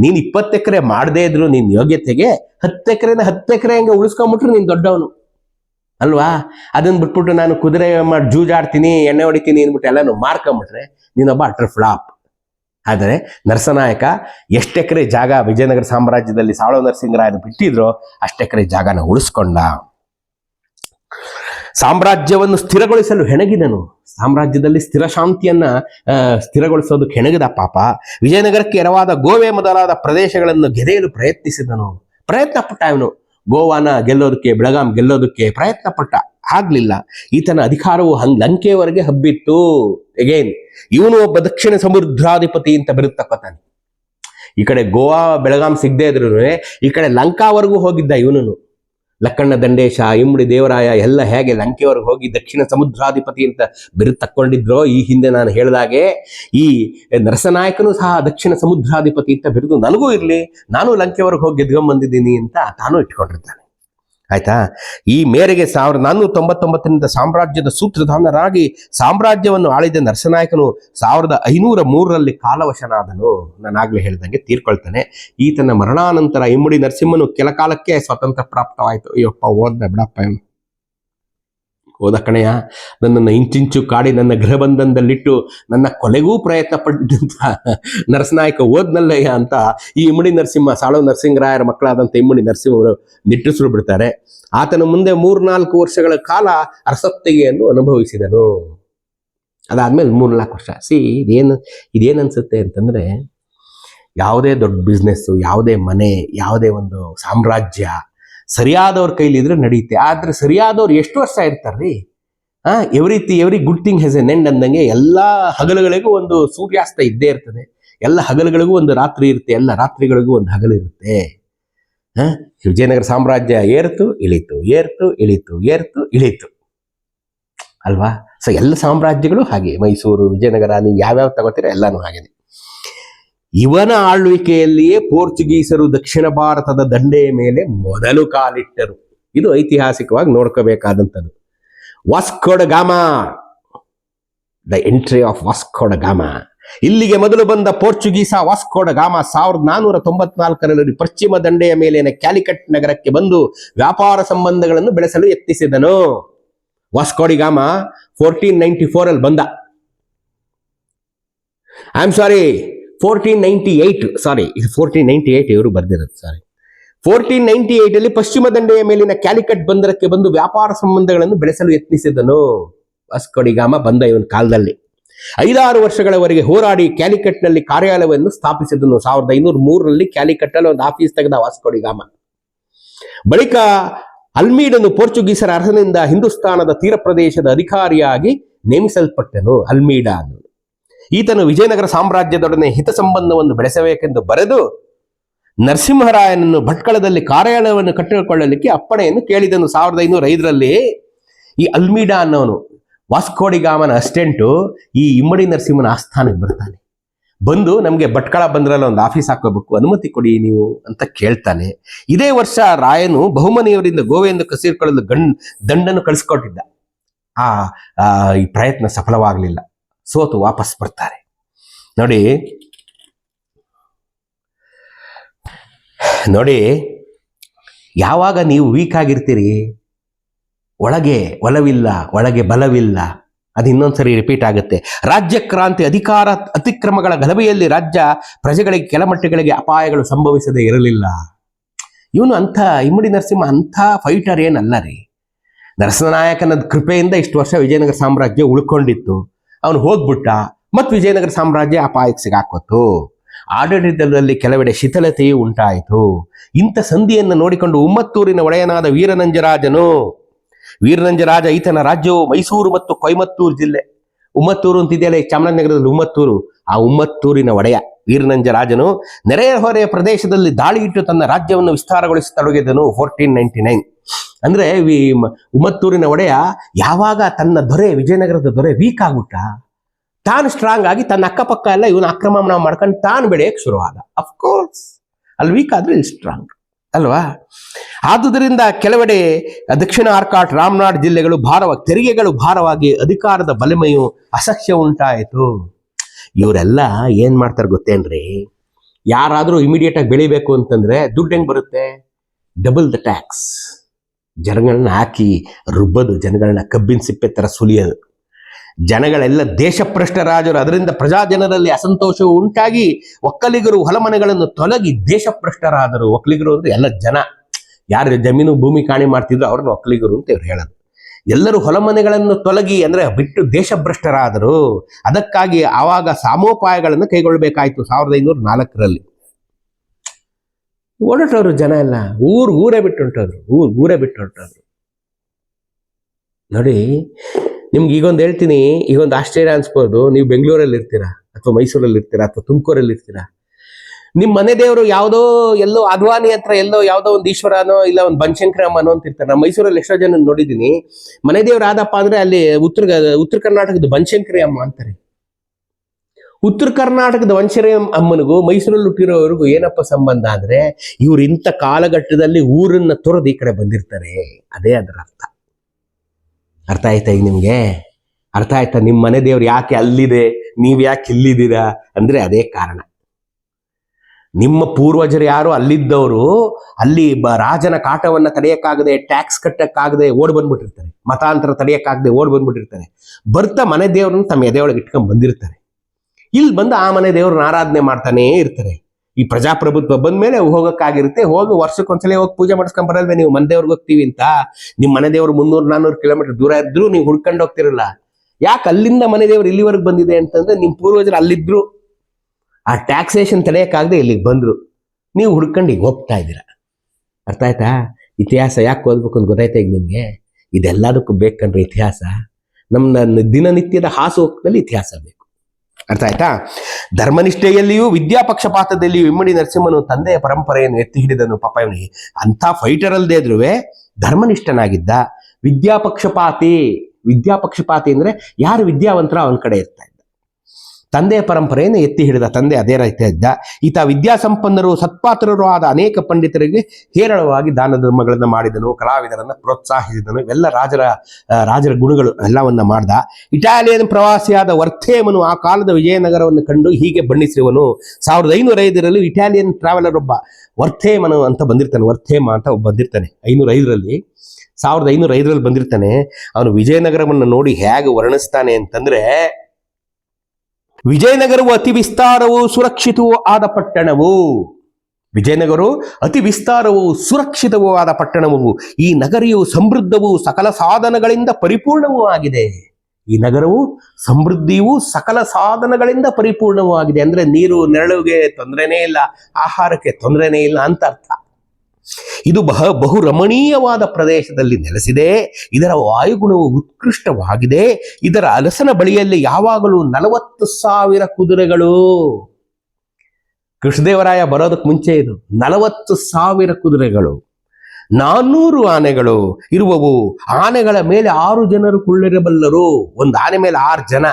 ನೀನು ಇಪ್ಪತ್ತು ಎಕರೆ ಮಾಡದೇ ಇದ್ರು ನಿನ್ನ ಯೋಗ್ಯತೆಗೆ ಹತ್ತು ಎಕರೆನ ಹತ್ತು ಎಕರೆ ಹಂಗೆ ಉಳಿಸ್ಕೊಂಬಿಟ್ರು ನೀನು ದೊಡ್ಡವನು. ಅಲ್ವಾ? ಅದನ್ನ ಬಿಟ್ಬಿಟ್ಟು ನಾನು ಕುದುರೆ ಮಾಡಿ ಜೂಜಾಡ್ತೀನಿ, ಎಣ್ಣೆ ಹೊಡಿತೀನಿ ಅಂದ್ಬಿಟ್ಟು ಎಲ್ಲಾನು ಮಾರ್ಕೊಂಬಿಟ್ರೆ ನೀನೊಬ್ಬ ಅಟ್ರ್ ಫ್ಲಾಪ್. ಆದರೆ ನರಸನಾಯಕ ಎಷ್ಟೆಕರೆ ಜಾಗ ವಿಜಯನಗರ ಸಾಮ್ರಾಜ್ಯದಲ್ಲಿ ಸಾಳು ನರಸಿಂಗರಾಯರು ಬಿಟ್ಟಿದ್ರು ಅಷ್ಟೆಕರೆ ಜಾಗನ ಉಳಿಸ್ಕೊಂಡ. ಸಾಮ್ರಾಜ್ಯವನ್ನು ಸ್ಥಿರಗೊಳಿಸಲು ಹೆಣಗಿದನು. ಸಾಮ್ರಾಜ್ಯದಲ್ಲಿ ಸ್ಥಿರ ಶಾಂತಿಯನ್ನ ಸ್ಥಿರಗೊಳಿಸೋದು ಸ್ಥಿರಗೊಳಿಸೋದಕ್ಕೆ ಹೆಣಗಿದ ಪಾಪ ವಿಜಯನಗರಕ್ಕೆ ಎರವಾದ ಗೋವೆ ಮೊದಲಾದ ಪ್ರದೇಶಗಳನ್ನು ಗೆದೆಯಲು ಪ್ರಯತ್ನಿಸಿದನು. ಪ್ರಯತ್ನ ಪಟ್ಟ ಇವನು. ಗೋವಾನ ಗೆಲ್ಲೋದಕ್ಕೆ, ಬೆಳಗಾಂ ಗೆಲ್ಲೋದಕ್ಕೆ ಪ್ರಯತ್ನ ಪಟ್ಟ ಆಗ್ಲಿಲ್ಲ. ಈತನ ಅಧಿಕಾರವು ಹಂಗ್ ಲಂಕೆಯವರೆಗೆ ಹಬ್ಬಿತ್ತು ಎಗೇನ್ ಇವನು ಒಬ್ಬ ದಕ್ಷಿಣ ಸಮುದ್ರಾಧಿಪತಿ ಅಂತ ಬಿರುತ್ತಪ್ಪತಾನೆ ಈ ಕಡೆ ಗೋವಾ, ಬೆಳಗಾಂ ಸಿಗದೆ ಇದ್ರು ಈ ಕಡೆ ಲಂಕಾವರೆಗೂ ಹೋಗಿದ್ದ ಇವನು ಲಕ್ಕಣ್ಣ ದಂಡೇಶ ಇಮ್ಮಡಿ ದೇವರಾಯ ಎಲ್ಲ ಹೇಗೆ ಲಂಕೆಯವರೆಗೆ ಹೋಗಿ ದಕ್ಷಿಣ ಸಮುದ್ರಾಧಿಪತಿ ಅಂತ ಬಿರುದು ತಕ್ಕೊಂಡಿದ್ರೋ ಈ ಹಿಂದೆ ನಾನು ಹೇಳಿದಾಗೆ, ಈ ನರಸನಾಯಕನು ಸಹ ದಕ್ಷಿಣ ಸಮುದ್ರಾಧಿಪತಿ ಅಂತ ಬಿರುದು ನನಗೂ ಇರಲಿ, ನಾನು ಲಂಕೆವರೆಗೆ ಹೋಗಿ ಗೆದ್ಕೊಂಬಂದಿದ್ದೀನಿ ಅಂತ ತಾನು ಇಟ್ಕೊಂಡಿರ್ತಾನೆ. ಆಯ್ತಾ? ಈ ಮೇರೆಗೆ ಸಾವಿರದ ನಾನ್ನೂರ ತೊಂಬತ್ತೊಂಬತ್ತರಿಂದ ಸಾಮ್ರಾಜ್ಯದ ಸೂತ್ರಧಾನರಾಗಿ ಸಾಮ್ರಾಜ್ಯವನ್ನು ಆಳಿದ ನರಸನಾಯಕನು ಸಾವಿರದ ಐನೂರ ಮೂರರಲ್ಲಿ ಕಾಲವಶನಾದನು. ನಾನು ಆಗ್ಲೇ ಹೇಳ್ದಂಗೆ ತೀರ್ಕೊಳ್ತಾನೆ. ಈತನ ಮರಣಾನಂತರ ಇಮ್ಮಡಿ ನರಸಿಂಹನು ಕೆಲ ಕಾಲಕ್ಕೆ ಸ್ವಾತಂತ್ರ್ಯ ಪ್ರಾಪ್ತವಾಯಿತು. ಅಯ್ಯಪ್ಪ ಓದ್ನ ಬಿಡಪ್ಪ ಇವ್ನು. ಹೋದ ಕಣೆಯ ನನ್ನನ್ನು ಇಂಚಿಂಚು ಕಾಡಿ ನನ್ನ ಗೃಹಬಂಧನದಲ್ಲಿಟ್ಟು ನನ್ನ ಕೊಲೆಗೂ ಪ್ರಯತ್ನ ಪಟ್ಟಿದ್ದಂತ ನರಸನಾಯಕ ಓದ್ನಲ್ಲಯ್ಯ ಅಂತ ಈ ಇಮ್ಮಡಿ ನರಸಿಂಹ, ಸಾಳು ನರಸಿಂಹರಾಯರ ಮಕ್ಕಳಾದಂಥ ಇಮ್ಮಡಿ ನರಸಿಂಹರು ನಿಟ್ಟುಸಿರು ಬಿಡ್ತಾರೆ. ಆತನ ಮುಂದೆ ಮೂರ್ನಾಲ್ಕು ವರ್ಷಗಳ ಕಾಲ ಅರಸತ್ತಿಗೆಯನ್ನು ಅನುಭವಿಸಿದನು. ಅದಾದ್ಮೇಲೆ ಮೂರ್ನಾಲ್ಕು ವರ್ಷ. ಸಿ, ಇದೇನು ಇದೇನು ಅನ್ಸುತ್ತೆ ಅಂತಂದ್ರೆ ಯಾವುದೇ ದೊಡ್ಡ ಬಿಸ್ನೆಸ್ಸು ಯಾವುದೇ ಮನೆ, ಯಾವುದೇ ಒಂದು ಸಾಮ್ರಾಜ್ಯ ಸರಿಯಾದವ್ರ ಕೈಲಿದ್ರೆ ನಡೆಯುತ್ತೆ. ಆದ್ರೆ ಸರಿಯಾದವ್ರು ಎಷ್ಟು ವರ್ಷ ಇರ್ತಾರ್ರಿ. ಆ everything every good thing has an end ಅಂದಂಗೆ ಎಲ್ಲ ಹಗಲುಗಳಿಗೂ ಒಂದು ಸೂರ್ಯಾಸ್ತ ಇದ್ದೇ ಇರ್ತದೆ. ಎಲ್ಲ ಹಗಲುಗಳಿಗೂ ಒಂದು ರಾತ್ರಿ ಇರುತ್ತೆ, ಎಲ್ಲ ರಾತ್ರಿಗಳಿಗೂ ಒಂದು ಹಗಲು ಇರುತ್ತೆ. ಹ ವಿಜಯನಗರ ಸಾಮ್ರಾಜ್ಯ ಏರ್ತು, ಇಳಿತು ಏರ್ತು ಇಳಿತು ಏರ್ತು, ಇಳಿತು. ಅಲ್ವಾ? ಸೊ ಎಲ್ಲ ಸಾಮ್ರಾಜ್ಯಗಳು ಹಾಗೆ ಮೈಸೂರು, ವಿಜಯನಗರ, ನೀವು ಯಾವ್ಯಾವ ತಗೋತೀರ ಎಲ್ಲಾನು ಹಾಗೇನೆ ಇವನ ಆಳ್ವಿಕೆಯಲ್ಲಿಯೇ ಪೋರ್ಚುಗೀಸರು ದಕ್ಷಿಣ ಭಾರತದ ದಂಡೆಯ ಮೇಲೆ ಮೊದಲು ಕಾಲಿಟ್ಟರು. ಇದು ಐತಿಹಾಸಿಕವಾಗಿ ನೋಡ್ಕೋಬೇಕಾದಂಥದ್ದು. Vasco da Gama, the entry of Vasco da Gama. ಇಲ್ಲಿಗೆ ಮೊದಲು ಬಂದ ಪೋರ್ಚುಗೀಸ ವಾಸ್ಕೋಡ ಗಾಮ ಸಾವಿರದ ನಾನೂರ ತೊಂಬತ್ನಾಲ್ಕರಲ್ಲಿ ಪಶ್ಚಿಮ ದಂಡೆಯ ಮೇಲಿನ ಕ್ಯಾಲಿಕಟ್ ನಗರಕ್ಕೆ ಬಂದು ವ್ಯಾಪಾರ ಸಂಬಂಧಗಳನ್ನು ಬೆಳೆಸಲು ಯತ್ನಿಸಿದನು. Vasco da Gama fourteen ninety four ಅಲ್ಲಿ ಬಂದ. I am sorry fourteen ninety eight sorry ಇದು ಫೋರ್ಟೀನ್ ನೈಂಟಿ ಏಟ್ ಇವರು ಬರೆದಿರೋದು ಸಾರಿ ಫೋರ್ಟೀನ್ ನೈಂಟಿ ಏಟ್ ಅಲ್ಲಿ ಪಶ್ಚಿಮ ದಂಡೆಯ ಮೇಲಿನ ಕ್ಯಾಲಿಕಟ್ ಬಂದರಕ್ಕೆ ಬಂದು ವ್ಯಾಪಾರ ಸಂಬಂಧಗಳನ್ನು ಬೆಳೆಸಲು ಯತ್ನಿಸಿದನು ವಾಸ್ಕೋಡಿಗಾಮ ಬಂದ ಇವನ ಕಾಲದಲ್ಲಿ. ಐದಾರು ವರ್ಷಗಳವರೆಗೆ ಹೋರಾಡಿ ಕ್ಯಾಲಿಕಟ್ನಲ್ಲಿ ಕಾರ್ಯಾಲಯವನ್ನು ಸ್ಥಾಪಿಸಿದನು. ಸಾವಿರದ ಐನೂರ ಮೂರರಲ್ಲಿ ಕ್ಯಾಲಿಕಟ್ಟಲ್ಲಿ ಒಂದು ಆಫೀಸ್ ತೆಗೆದ ವಾಸ್ಕೋಡಿಗಾಮ ಬಳಿಕ ಅಲ್ಮೀಡನ್ನು ಪೋರ್ಚುಗೀಸರ ಅರಸನಿಂದ ಹಿಂದೂಸ್ತಾನದ ತೀರ ಪ್ರದೇಶದ ಅಧಿಕಾರಿಯಾಗಿ ನೇಮಿಸಲ್ಪಟ್ಟನು ಅಲ್ಮೀಡಾನು. ಈತನು ವಿಜಯನಗರ ಸಾಮ್ರಾಜ್ಯದೊಡನೆ ಹಿತ ಸಂಬಂಧವನ್ನು ಬೆಳೆಸಬೇಕೆಂದು ಬರೆದು ನರಸಿಂಹರಾಯನನ್ನು ಭಟ್ಕಳದಲ್ಲಿ ಕಾರ್ಯಾಲಯವನ್ನು ಕಟ್ಟಿಕೊಳ್ಳಲಿಕ್ಕೆ ಅಪ್ಪಣೆಯನ್ನು ಕೇಳಿದನು. ಸಾವಿರದ ಐನೂರ ಐದರಲ್ಲಿ ಈ ಅಲ್ಮೀಡಾ ಅನ್ನೋನು ವಾಸ್ಕೋಡಿಗಾಮನ ಅಸ್ಟೆಂಟು ಈ ಇಮ್ಮಡಿ ನರಸಿಂಹನ ಆಸ್ಥಾನಕ್ಕೆ ಬರ್ತಾನೆ. ಬಂದು ನಮಗೆ ಭಟ್ಕಳ ಬಂದ್ರಲ್ಲ ಒಂದು ಆಫೀಸ್ ಹಾಕೋಬೇಕು, ಅನುಮತಿ ಕೊಡಿ ನೀವು ಅಂತ ಕೇಳ್ತಾನೆ. ಇದೇ ವರ್ಷ ರಾಯನು ಬಹುಮನಿಯವರಿಂದ ಗೋವೆಯಿಂದ ಕಸಿರ್ಕೊಳ್ಳಲು ಗಂಡ್, ದಂಡನ್ನು ಕಳಿಸ್ಕೊಟ್ಟಿದ್ದ. ಆ, ಈ ಪ್ರಯತ್ನ ಸಫಲವಾಗಲಿಲ್ಲ. ಸೋತು ವಾಪಸ್ ಬರ್ತಾರೆ. ನೋಡಿ ನೋಡಿ, ಯಾವಾಗ ನೀವು ವೀಕ್ ಆಗಿರ್ತೀರಿ? ಒಳಗೆ ಒಲವಿಲ್ಲ, ಒಳಗೆ ಬಲವಿಲ್ಲ, ಅದು ಇನ್ನೊಂದ್ಸರಿ ರಿಪೀಟ್ ಆಗುತ್ತೆ. ರಾಜ್ಯ ಕ್ರಾಂತಿ ಅಧಿಕಾರ ಅತಿಕ್ರಮಗಳ ಗಲಭೆಯಲ್ಲಿ ರಾಜ್ಯ ಪ್ರಜೆಗಳಿಗೆ ಕೆಲಮಟ್ಟಗಳಿಗೆ ಅಪಾಯಗಳು ಸಂಭವಿಸದೇ ಇರಲಿಲ್ಲ. ಇವನು ಅಂಥ, ಇಮ್ಮಡಿ ನರಸಿಂಹ ಅಂಥ ಫೈಟರ್ ಏನಲ್ಲ ರೀ. ನರಸಿಂಹನಾಯಕನ ಕೃಪೆಯಿಂದ ಇಷ್ಟು ವರ್ಷ ವಿಜಯನಗರ ಸಾಮ್ರಾಜ್ಯ ಉಳ್ಕೊಂಡಿತ್ತು. ಅವನು ಹೋಗ್ಬಿಟ್ಟ. ಮತ್ತು ವಿಜಯನಗರ ಸಾಮ್ರಾಜ್ಯ ಅಪಾಯಕ್ಕೆ ಸಿಗಾಕೋತು ಆಡಳಿತದಲ್ಲಿ ಕೆಲವೆಡೆ ಶಿಥಿಲತೆಯು ಉಂಟಾಯಿತು. ಇಂಥ ಸಂಧಿಯನ್ನು ನೋಡಿಕೊಂಡು ಉಮ್ಮತ್ತೂರಿನ ಒಡೆಯನಾದ ವೀರನಂಜರಾಜನು, ವೀರನಂಜರಾಜ ಈತನ ರಾಜ್ಯವು ಮೈಸೂರು ಮತ್ತು ಕೊಯಮತ್ತೂರು ಜಿಲ್ಲೆ. ಉಮ್ಮತ್ತೂರು ಅಂತಿದೆಯಲ್ಲ, ಈ ಚಾಮರಾಜನಗರದಲ್ಲಿ ಉಮ್ಮತ್ತೂರು. ಆ ಉಮ್ಮತ್ತೂರಿನ ಒಡೆಯ ವೀರನಂಜರಾಜನು ನೆರೆಹೊರೆಯ ಪ್ರದೇಶದಲ್ಲಿ ದಾಳಿ ಇಟ್ಟು ತನ್ನ ರಾಜ್ಯವನ್ನು ವಿಸ್ತಾರಗೊಳಿಸತೊಡಗಿದನು ಫೋರ್ಟೀನ್ ನೈನ್ಟಿ ನೈನ್ ಅಂದ್ರೆ ವಿ- ಉಮ್ಮತ್ತೂರಿನ ಒಡೆಯ ಯಾವಾಗ ತನ್ನ ದೊರೆ, ವಿಜಯನಗರದ ದೊರೆ ವೀಕ್ ಆಗ್ಬಿಟ್ಟ, ತಾನು ಸ್ಟ್ರಾಂಗ್ ಆಗಿ ತನ್ನ ಅಕ್ಕಪಕ್ಕ ಎಲ್ಲ ಇವನ ಆಕ್ರಮಣ ಮಾಡ್ಕೊಂಡು ತಾನು ಬೆಳೆಯಕ್ಕೆ ಶುರುವಾದ. ಅಫ್ಕೋರ್ಸ್ ಅಲ್ಲಿ ವೀಕ್ ಆದ್ರೆ ಇಲ್ಲಿ ಸ್ಟ್ರಾಂಗ್ ಅಲ್ವಾ? ಆದುದರಿಂದ ಕೆಲವೆಡೆ ದಕ್ಷಿಣ ಆರ್ಕಾಟ್, ರಾಮನಾಡ್ ಜಿಲ್ಲೆಗಳು ಭಾರವಾಗಿ ತೆರಿಗೆಗಳು ಭಾರವಾಗಿ ಅಧಿಕಾರದ ಬಲಿಮೆಯು ಅಸಹ್ಯ ಉಂಟಾಯಿತು. ಇವರೆಲ್ಲ ಏನ್ ಮಾಡ್ತಾರೆ ಗೊತ್ತೇನ್ರಿ? ಯಾರಾದರೂ ಇಮಿಡಿಯೇಟ್ ಆಗಿ ಬೆಳಿಬೇಕು ಅಂತಂದ್ರೆ ದುಡ್ಡು ಹೆಂಗ್ ಬರುತ್ತೆ? ಡಬಲ್ ದ ಟ್ಯಾಕ್ಸ್ ಜನಗಳನ್ನ ಹಾಕಿ ರುಬ್ಬದು, ಜನಗಳನ್ನ ಕಬ್ಬಿನ ಸಿಪ್ಪೆ ತರ ಸುಲಿಯೋದು. ಜನಗಳೆಲ್ಲ ದೇಶಭ್ರಷ್ಟರಾಜರು ಅದರಿಂದ ಪ್ರಜಾ ಜನರಲ್ಲಿ ಅಸಂತೋಷವು ಉಂಟಾಗಿ ಒಕ್ಕಲಿಗರು ಹೊಲಮನೆಗಳನ್ನು ತೊಲಗಿ ದೇಶಭ್ರಷ್ಟರಾದರು ಒಕ್ಕಲಿಗರು ಅಂದರೆ ಎಲ್ಲ ಜನ. ಯಾರು ಜಮೀನು, ಭೂಮಿ ಕಾಣಿ ಮಾಡ್ತಿದ್ರು ಅವ್ರನ್ನ ಒಕ್ಕಲಿಗರು ಅಂತ ಇವ್ರು ಹೇಳೋದು. ಎಲ್ಲರೂ ಹೊಲಮನೆಗಳನ್ನು ತೊಲಗಿ ಅಂದ್ರೆ ಬಿಟ್ಟು ದೇಶಭ್ರಷ್ಟರಾದರು. ಅದಕ್ಕಾಗಿ ಆವಾಗ ಸಾಮೋಪಾಯಗಳನ್ನು ಕೈಗೊಳ್ಳಬೇಕಾಯಿತು ಸಾವಿರದ ಐನೂರ ನಾಲ್ಕರಲ್ಲಿ. ಓಡಾಟೋರು ಜನ ಎಲ್ಲ ಊರು ಊರೇ ಬಿಟ್ಟು ಹೊಂಟವ್ರು ಊರು ಊರೇ ಬಿಟ್ಟು ಹೊಂಟವ್ರು ನೋಡಿ, ನಿಮ್ಗೆ ಈಗೊಂದು ಹೇಳ್ತೀನಿ, ಈಗೊಂದು ಆಶ್ಚರ್ಯ ಅನ್ಸ್ಬೋದು. ನೀವು ಬೆಂಗಳೂರಲ್ಲಿ ಇರ್ತೀರಾ, ಅಥವಾ ಮೈಸೂರಲ್ಲಿ ಇರ್ತೀರಾ, ಅಥವಾ ತುಮಕೂರಲ್ಲಿ ಇರ್ತೀರಾ? ನಿಮ್ಮ ಮನೆ ದೇವರು ಯಾವುದೋ ಎಲ್ಲೋ ಅದ್ವಾನಿ ಹತ್ರ ಎಲ್ಲೋ ಯಾವುದೋ ಒಂದು ಈಶ್ವರನೋ ಇಲ್ಲ ಒಂದು ಬನಶಂಕರಮ್ಮನೋ ಅಂತ ಇರ್ತಾರೆ. ನಾನು ಮೈಸೂರಲ್ಲಿ ಎಷ್ಟೋ ಜನ ನೋಡಿದ್ದೀನಿ. ಮನೆ ದೇವ್ರು ಆದಪ್ಪ ಅಂದ್ರೆ ಅಲ್ಲಿ ಉತ್ತರ ಉತ್ತರ ಕರ್ನಾಟಕದ ಬನಶಂಕರಿ ಅಮ್ಮ ಅಂತಾರೆ. ಉತ್ತರ ಕರ್ನಾಟಕದ ವಂಶರೇ ಅಮ್ಮನಿಗೂ ಮೈಸೂರಲ್ಲಿ ಹುಟ್ಟಿರೋವರೆಗೂ ಏನಪ್ಪ ಸಂಬಂಧ ಅಂದ್ರೆ ಇವ್ರು ಇಂಥ ಕಾಲಘಟ್ಟದಲ್ಲಿ ಊರನ್ನ ತೊರೆದು ಈ ಕಡೆ ಬಂದಿರ್ತಾರೆ. ಅದೇ ಅದರ ಅರ್ಥ. ಅರ್ಥ ಆಯ್ತಾ ಈಗ ನಿಮ್ಗೆ? ಅರ್ಥ ಆಯ್ತಾ? ನಿಮ್ಮ ಮನೆ ದೇವ್ರು ಯಾಕೆ ಅಲ್ಲಿದೆ? ನೀವು ಯಾಕೆ ಇಲ್ಲಿದ್ದೀರಾ? ಅಂದ್ರೆ ಅದೇ ಕಾರಣ. ನಿಮ್ಮ ಪೂರ್ವಜರು ಯಾರು ಅಲ್ಲಿದ್ದವರು, ಅಲ್ಲಿ ಬ ರಾಜನ ಕಾಟವನ್ನ ತಡೆಯಕ್ಕಾಗದೆ, ಟ್ಯಾಕ್ಸ್ ಕಟ್ಟಕ್ಕಾಗದೆ ಓಡ್ ಬಂದ್ಬಿಟ್ಟಿರ್ತಾರೆ. ಮತಾಂತರ ತಡೆಯಕ್ಕಾಗದೆ ಓಡ್ ಬಂದ್ಬಿಟ್ಟಿರ್ತಾರೆ. ಬರ್ತಾ ಮನೆ ದೇವ್ರನ್ನ ತಮ್ಮ ಎದೆಯೊಳಗೆ ಇಟ್ಕೊಂಡ್ ಬಂದಿರ್ತಾರೆ. ಇಲ್ಲಿ ಬಂದು ಆ ಮನೆ ದೇವ್ರನ್ನ ಆರಾಧನೆ ಮಾಡ್ತಾನೇ ಇರ್ತಾರೆ. ಈ ಪ್ರಜಾಪ್ರಭುತ್ವ ಬಂದ ಮೇಲೆ ಹೋಗಕ್ಕಾಗಿರುತ್ತೆ. ಹೋಗಿ ವರ್ಷಕ್ಕೊಂದ್ಸಲ ಹೋಗಿ ಪೂಜೆ ಮಾಡಿಸ್ಕೊಂಡ್ ಬರಲ್ವೇ ನೀವು ಮನೆ ದೇವ್ರಿಗೆ ಹೋಗ್ತೀವಿ ಅಂತ. ನಿಮ್ಮ ಮನೆ ದೇವ್ರು ಮುನ್ನೂರು ನಾನ್ನೂರು ಕಿಲೋಮೀಟರ್ ದೂರ ಇದ್ರು ನೀವು ಹುಡ್ಕೊಂಡು ಹೋಗ್ತಿರಲ್ಲ. ಯಾಕೆ ಅಲ್ಲಿಂದ ಮನೆ ದೇವ್ರು ಇಲ್ಲಿವರೆಗೆ ಬಂದಿದೆ ಅಂತಂದ್ರೆ ನಿಮ್ ಪೂರ್ವಜರು ಅಲ್ಲಿದ್ರು. ಆ ಟ್ಯಾಕ್ಸೇಷನ್ ತಡೆಯಕ್ಕಾಗದೆ ಇಲ್ಲಿಗೆ ಬಂದ್ರು. ನೀವು ಹುಡ್ಕೊಂಡು ಈಗ ಹೋಗ್ತಾ ಇದ್ದೀರಾ. ಅರ್ಥ ಆಯ್ತಾ? ಇತಿಹಾಸ ಯಾಕೆ ಓದ್ಬೇಕು ಅಂತ ಗೊತ್ತಾಯ್ತಾ ಈಗ ನಿಮ್ಗೆ? ಇದೆಲ್ಲದಕ್ಕೂ ಬೇಕಂದ್ರೆ ಇತಿಹಾಸ. ನಮ್ಮ ದಿನನಿತ್ಯದ ಹಾಸು ಹೋಗ್ತದಲ್ಲಿ ಇತಿಹಾಸ ಬೇಕು. ಅರ್ಥ ಆಯ್ತಾ? ಧರ್ಮನಿಷ್ಠೆಯಲ್ಲಿಯೂ ವಿದ್ಯಾಪಕ್ಷಪಾತದಲ್ಲಿಯೂ ಇಮ್ಮಡಿ ನರಸಿಂಹನು ತಂದೆಯ ಪರಂಪರೆಯನ್ನು ಎತ್ತಿ ಹಿಡಿದನು. ಪಾಪ ಇವನಿಗೆ ಅಂಥ ಫೈಟರ್ ಅಲ್ಲದೆ ಇದ್ರೂ ಧರ್ಮನಿಷ್ಠನಾಗಿದ್ದ. ವಿದ್ಯಾಪಕ್ಷಪಾತಿ ವಿದ್ಯಾಪಕ್ಷಪಾತಿ ಅಂದ್ರೆ ಯಾರು ವಿದ್ಯಾವಂತರ ಅವನ ಕಡೆ ಇರ್ತಾ ಇದ್ದ ತಂದೆಯ ಪರಂಪರೆಯನ್ನು ಎತ್ತಿ ಹಿಡಿದ ತಂದೆ ಅದೇ ರೀತಿ ಇದ್ದ. ಈತ ವಿದ್ಯಾಸಂಪನ್ನರು, ಸತ್ಪಾತ್ರರು ಆದ ಅನೇಕ ಪಂಡಿತರಿಗೆ ಹೇರಳವಾಗಿ ದಾನ ಧರ್ಮಗಳನ್ನು ಮಾಡಿದನು, ಕಲಾವಿದರನ್ನು ಪ್ರೋತ್ಸಾಹಿಸಿದನು, ಇವೆಲ್ಲ ರಾಜರ ರಾಜರ ಗುಣಗಳು ಎಲ್ಲವನ್ನ ಮಾಡ್ದ. ಇಟಾಲಿಯನ್ ಪ್ರವಾಸಿಯಾದ ವರ್ಥೇಮನು ಆ ಕಾಲದ ವಿಜಯನಗರವನ್ನು ಕಂಡು ಹೀಗೆ ಬಣ್ಣಿಸಿರುವನು. ಸಾವಿರದ ಐನೂರ ಐದರಲ್ಲಿ ಇಟಾಲಿಯನ್ ಟ್ರಾವೆಲರ್ ಒಬ್ಬ ವರ್ಥೇಮನು ಅಂತ ಬಂದಿರ್ತಾನೆ, ವರ್ಥೇಮ ಅಂತ ಒಬ್ಬ ಬಂದಿರ್ತಾನೆ. ಐನೂರ ಐದರಲ್ಲಿ, ಸಾವಿರದ ಐನೂರ ಐದರಲ್ಲಿ ಬಂದಿರ್ತಾನೆ. ಅವನು ವಿಜಯನಗರವನ್ನು ನೋಡಿ ಹೇಗೆ ವರ್ಣಿಸ್ತಾನೆ ಅಂತಂದ್ರೆ ವಿಜಯನಗರವು ಅತಿ ವಿಸ್ತಾರವೂ ಸುರಕ್ಷಿತವೂ ಆದ ಪಟ್ಟಣವು. ವಿಜಯನಗರವು ಅತಿ ವಿಸ್ತಾರವೂ ಸುರಕ್ಷಿತವೂ ಆದ ಪಟ್ಟಣವು. ಈ ನಗರಿಯು ಸಮೃದ್ಧವೂ ಸಕಲ ಸಾಧನಗಳಿಂದ ಪರಿಪೂರ್ಣವೂ ಆಗಿದೆ. ಈ ನಗರವು ಸಮೃದ್ಧಿಯೂ ಸಕಲ ಸಾಧನಗಳಿಂದ ಪರಿಪೂರ್ಣವೂ ಆಗಿದೆ. ಅಂದ್ರೆ ನೀರು ನೆರಳುಗೆ ತೊಂದರೆನೇ ಇಲ್ಲ, ಆಹಾರಕ್ಕೆ ತೊಂದರೆನೇ ಇಲ್ಲ ಅಂತ ಅರ್ಥ. ಇದು ಬಹ ಬಹು ರಮಣೀಯವಾದ ಪ್ರದೇಶದಲ್ಲಿ ನೆಲೆಸಿದೆ. ಇದರ ವಾಯುಗುಣವು ಉತ್ಕೃಷ್ಟವಾಗಿದೆ. ಇದರ ಅಲಸನ ಬಳಿಯಲ್ಲಿ ಯಾವಾಗಲೂ ನಲವತ್ತು ಸಾವಿರ ಕುದುರೆಗಳು. ಕೃಷ್ಣದೇವರಾಯ ಬರೋದಕ್ಕೆ ಮುಂಚೆ ಇದು ನಲವತ್ತು ಸಾವಿರ ಕುದುರೆಗಳು. ನಾನ್ನೂರು ಆನೆಗಳು ಇರುವವು. ಆನೆಗಳ ಮೇಲೆ ಆರು ಜನರು ಕುಳ್ಳಿರಬಲ್ಲರು. ಒಂದು ಆನೆ ಮೇಲೆ ಆರು ಜನ.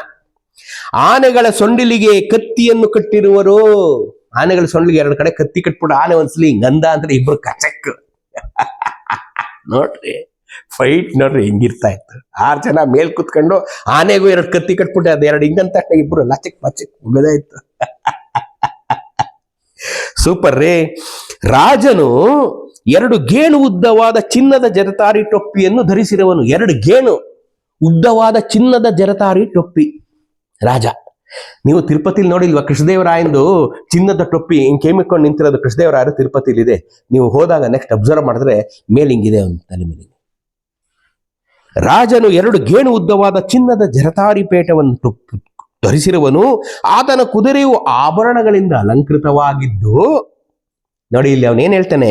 ಆನೆಗಳ ಸೊಂಡಿಲಿಗೆ ಕತ್ತಿಯನ್ನು ಕಟ್ಟಿರುವರು. ಆನೆಗಳ ಸೊಂಡ್ಲಿಗೆ ಎರಡು ಕಡೆ ಕತ್ತಿ ಕಟ್ಬಿಟ್ಟು ಆನೆ ಒಂದ್ಸಲಿ ಗಂಧ ಅಂದ್ರೆ ಇಬ್ರು ಕಚಕ್. ನೋಡ್ರಿ ಫೈಟ್ ನೋಡ್ರಿ ಹಿಂಗಿರ್ತಾ ಇತ್ತು. ಆರು ಜನ ಮೇಲ್ ಕುತ್ಕೊಂಡು ಆನೆಗೂ ಎರಡು ಕತ್ತಿ ಕಟ್ಬಿಟ್ಟು ಅದ್ ಎರಡು ಹಿಂಗಂತ ಇಬ್ರು ಲಚಕ್ ಪಚಕ್ ಮುಗದಾಯ್ತು ಸೂಪರ್ ರೇ. ರಾಜನು ಎರಡು ಗೇಣು ಉದ್ದವಾದ ಚಿನ್ನದ ಜರತಾರಿ ಟೊಪ್ಪಿಯನ್ನು ಧರಿಸಿರುವನು ಎರಡು ಗೇಣು ಉದ್ದವಾದ ಚಿನ್ನದ ಜರತಾರಿ ಟೊಪ್ಪಿ ರಾಜ. ನೀವು ತಿರುಪತಿಲಿ ನೋಡಿಲ್ವಾ ಕೃಷ್ಣದೇವರಾಯಂದು ಚಿನ್ನದ ಟೊಪ್ಪಿ ಹಿಂಗೆ ಕೇಮಿಕೊಂಡು ನಿಂತಿರೋದು ಕೃಷ್ಣದೇವರಾಯರು ತಿರುಪತಿಲಿದೆ. ನೀವು ಹೋದಾಗ ನೆಕ್ಸ್ಟ್ ಅಬ್ಸರ್ವ್ ಮಾಡಿದ್ರೆ ಮೇಲಿಂಗಿದೆ ಅವನ ತಲೆ ಮೇಲೆ ರಾಜನು ಎರಡು ಗೇಣು ಉದ್ದವಾದ ಚಿನ್ನದ ಜರತಾರಿ ಪೇಟವನ್ನು ಧರಿಸಿರುವನು, ಆತನ ಕುದುರೆಯು ಆಭರಣಗಳಿಂದ ಅಲಂಕೃತವಾಗಿದ್ದು, ನೋಡಿ ಇಲ್ಲಿ ಅವನೇನ್ ಹೇಳ್ತಾನೆ?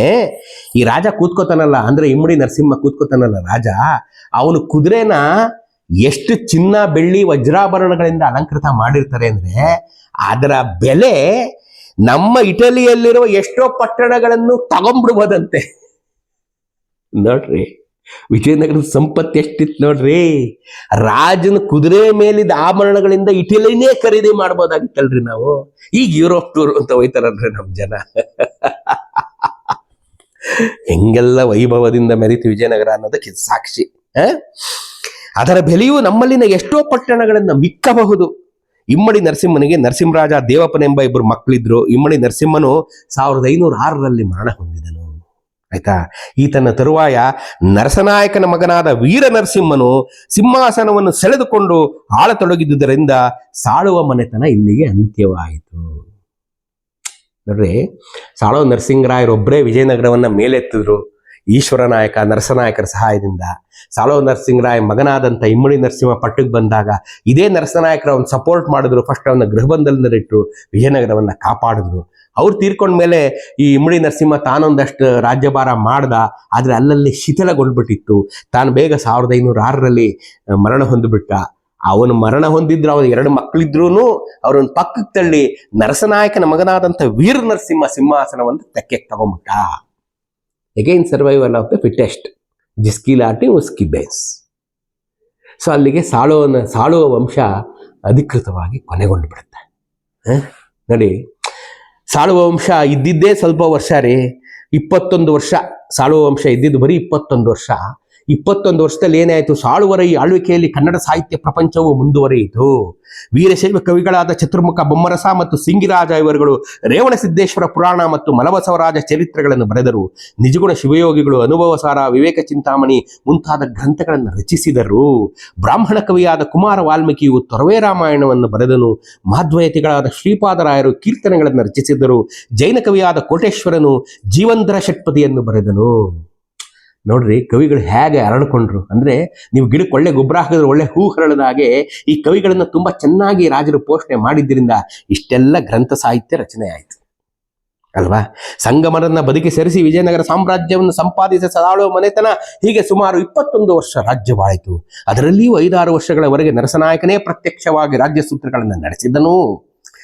ಈ ರಾಜ ಕೂತ್ಕೋತಾನಲ್ಲ, ಅಂದ್ರೆ ಇಮ್ಮಡಿ ನರಸಿಂಹ ಕೂತ್ಕೋತಾನಲ್ಲ ರಾಜ, ಅವನು ಕುದುರೆನ ಎಷ್ಟು ಚಿನ್ನ, ಬೆಳ್ಳಿ, ವಜ್ರಾಭರಣಗಳಿಂದ ಅಲಂಕೃತ ಮಾಡಿರ್ತಾರೆ ಅಂದ್ರೆ ಅದರ ಬೆಲೆ ನಮ್ಮ ಇಟಲಿಯಲ್ಲಿರುವ ಎಷ್ಟೋ ಪಟ್ಟಣಗಳನ್ನು ತಗೊಂಡ್ಬಿಡ್ಬೋದಂತೆ ನೋಡ್ರಿ, ವಿಜಯನಗರದ ಸಂಪತ್ತು ಎಷ್ಟಿತ್ತು ನೋಡ್ರಿ. ರಾಜನ ಕುದುರೆ ಮೇಲಿದ್ದ ಆಭರಣಗಳಿಂದ ಇಟಲಿನೇ ಖರೀದಿ ಮಾಡ್ಬೋದಾಗಿತ್ತಲ್ರಿ ನಾವು. ಈಗ ಯುರೋಪ್ ಟೂರ್ ಅಂತ ಹೋಯ್ತಾರಲ್ರಿ ನಮ್ ಜನ. ಹೆಂಗೆಲ್ಲ ವೈಭವದಿಂದ ಮೆರಿತು ವಿಜಯನಗರ ಅನ್ನೋದಕ್ಕೆ ಸಾಕ್ಷಿ. ಆ? ಅದರ ಬೆಲೆಯು ನಮ್ಮಲ್ಲಿನ ಎಷ್ಟೋ ಪಟ್ಟಣಗಳನ್ನ ಮಿಕ್ಕಬಹುದು. ಇಮ್ಮಡಿ ನರಸಿಂಹನಿಗೆ ನರಸಿಂಹರಾಜ ದೇವಪ್ಪನೆಂಬ ಇಬ್ಬರು ಮಕ್ಕಳಿದ್ರು. ಇಮ್ಮಡಿ ನರಸಿಂಹನು ಸಾವಿರದ ಐನೂರ ಆರರಲ್ಲಿ ಮರಣ ಹೊಂದಿದನು. ಆಯ್ತಾ? ಈತನ ತರುವಾಯ ನರಸನಾಯಕನ ಮಗನಾದ ವೀರ ನರಸಿಂಹನು ಸಿಂಹಾಸನವನ್ನು ಸೆಳೆದುಕೊಂಡು ಆಳತೊಡಗಿದ್ದುದರಿಂದ ಸಾಳುವ ಮನೆತನ ಇಲ್ಲಿಗೆ ಅಂತ್ಯವಾಯಿತು. ನೋಡ್ರಿ, ಸಾಳುವ ನರಸಿಂಹರಾಯರೊಬ್ಬರೇ ವಿಜಯನಗರವನ್ನ ಮೇಲೆತ್ತಿದ್ರು. ಈಶ್ವರ ನಾಯಕ, ನರಸನಾಯಕರ ಸಹಾಯದಿಂದ ಸಾಲೋ ನರಸಿಂಹರಾಯ ಮಗನಾದಂಥ ಇಮ್ಮಡಿ ನರಸಿಂಹ ಪಟ್ಟಕ್ಕೆ ಬಂದಾಗ ಇದೇ ನರಸನಾಯಕರ ಅವ್ನು ಸಪೋರ್ಟ್ ಮಾಡಿದ್ರು. ಫಸ್ಟ್ ಅವನ್ನ ಗೃಹಬಂಧನದಲ್ಲಿಟ್ಟು ವಿಜಯನಗರವನ್ನ ಕಾಪಾಡಿದ್ರು. ಅವ್ರು ತೀರ್ಕೊಂಡ ಮೇಲೆ ಈ ಇಮ್ಮಡಿ ನರಸಿಂಹ ತಾನೊಂದಷ್ಟು ರಾಜ್ಯಭಾರ ಮಾಡ್ದ, ಆದರೆ ಅಲ್ಲಲ್ಲಿ ಶಿಥಿಲಗೊಂಡ್ಬಿಟ್ಟಿತ್ತು ತಾನು ಬೇಗ ಸಾವಿರದ ಐನೂರ ಆರರಲ್ಲಿ ಮರಣ ಹೊಂದಿಬಿಟ್ಟ. ಅವನು ಮರಣ ಹೊಂದಿದ್ರು, ಅವನ ಎರಡು ಮಕ್ಕಳಿದ್ರು ಅವ್ರನ್ನ ಪಕ್ಕಕ್ಕೆ ತಳ್ಳಿ ನರಸನಾಯಕನ ಮಗನಾದಂಥ ವೀರ ನರಸಿಂಹ ಸಿಂಹಾಸನವನ್ನು ತೆಕ್ಕೆಗೆ ತಗೊಂಬಿಟ್ಟ. Again survival of the fittest ಜಿಸ್ಕಿ ಲಾಟಿ ಉಸ್ಕಿ ಬೇಸ್ ಸೊ ಅಲ್ಲಿಗೆ ಸಾಳುವನ, ಸಾಳುವ ವಂಶ ಅಧಿಕೃತವಾಗಿ ಕೊನೆಗೊಂಡು ಬಿಡುತ್ತೆ? ನೋಡಿ, ಸಾಳುವ ವಂಶ ಇದ್ದಿದ್ದೇ ಸ್ವಲ್ಪ ವರ್ಷ ರೀ. ಇಪ್ಪತ್ತೊಂದು ವರ್ಷ ಸಾಳುವ ವಂಶ ಇದ್ದಿದ್ದು ಬರೀ ಇಪ್ಪತ್ತೊಂದು ವರ್ಷ. ಇಪ್ಪತ್ತೊಂದು ವರ್ಷದಲ್ಲಿ ಏನಾಯಿತು? ಸಾಳುವರ ಈ ಆಳ್ವಿಕೆಯಲ್ಲಿ ಕನ್ನಡ ಸಾಹಿತ್ಯ ಪ್ರಪಂಚವು ಮುಂದುವರಿಯಿತು. ವೀರಶೈವ ಕವಿಗಳಾದ ಚತುರ್ಮುಖ ಬೊಮ್ಮರಸ ಮತ್ತು ಸಿಂಗಿರಾಜ ಇವರುಗಳು ರೇವಣ ಸಿದ್ದೇಶ್ವರ ಪುರಾಣ ಮತ್ತು ಮಲಬಸವರಾಜ ಚರಿತ್ರೆಗಳನ್ನು ಬರೆದರು. ನಿಜಗುಣ ಶಿವಯೋಗಿಗಳು ಅನುಭವಸಾರ ವಿವೇಕ ಚಿಂತಾಮಣಿ ಮುಂತಾದ ಗ್ರಂಥಗಳನ್ನು ರಚಿಸಿದರು. ಬ್ರಾಹ್ಮಣ ಕವಿಯಾದ ಕುಮಾರ ವಾಲ್ಮೀಕಿಯು ತೊರವೆ ರಾಮಾಯಣವನ್ನು ಬರೆದನು. ಮಾಧ್ವಯತಿಗಳಾದ ಶ್ರೀಪಾದರಾಯರು ಕೀರ್ತನೆಗಳನ್ನು ರಚಿಸಿದರು. ಜೈನ ಕವಿಯಾದ ಕೋಟೇಶ್ವರನು ಜೀವಂಧರ ಷಟ್ಪದಿಯನ್ನು ಬರೆದನು. ನೋಡ್ರಿ ಕವಿಗಳು ಹೇಗೆ ಅರಳ್ಕೊಂಡ್ರು ಅಂದ್ರೆ ನೀವು ಗಿಡಕ್ಕೆ ಒಳ್ಳೆ ಗೊಬ್ಬರ ಹಾಕಿದ್ರೆ ಒಳ್ಳೆ ಹೂ ಹರಳದ ಹಾಗೆ ಈ ಕವಿಗಳನ್ನ ತುಂಬಾ ಚೆನ್ನಾಗಿ ರಾಜರು ಪೋಷಣೆ ಮಾಡಿದ್ದರಿಂದ ಇಷ್ಟೆಲ್ಲ ಗ್ರಂಥ ಸಾಹಿತ್ಯ ರಚನೆ ಆಯಿತು. ಅಲ್ವಾ? ಸಂಗಮರನ್ನ ಬದುಕಿ ಸೇರಿಸಿ ವಿಜಯನಗರ ಸಾಮ್ರಾಜ್ಯವನ್ನು ಸಂಪಾದಿಸಿ ಸದಾಳುವ ಮನೆತನ ಹೀಗೆ ಸುಮಾರು ಇಪ್ಪತ್ತೊಂದು ವರ್ಷ ರಾಜ್ಯವಾಯಿತು. ಅದರಲ್ಲಿಯೂ ಐದಾರು ವರ್ಷಗಳವರೆಗೆ ನರಸನಾಯಕನೇ ಪ್ರತ್ಯಕ್ಷವಾಗಿ ರಾಜ್ಯ ಸೂತ್ರಗಳನ್ನು ನಡೆಸಿದನು.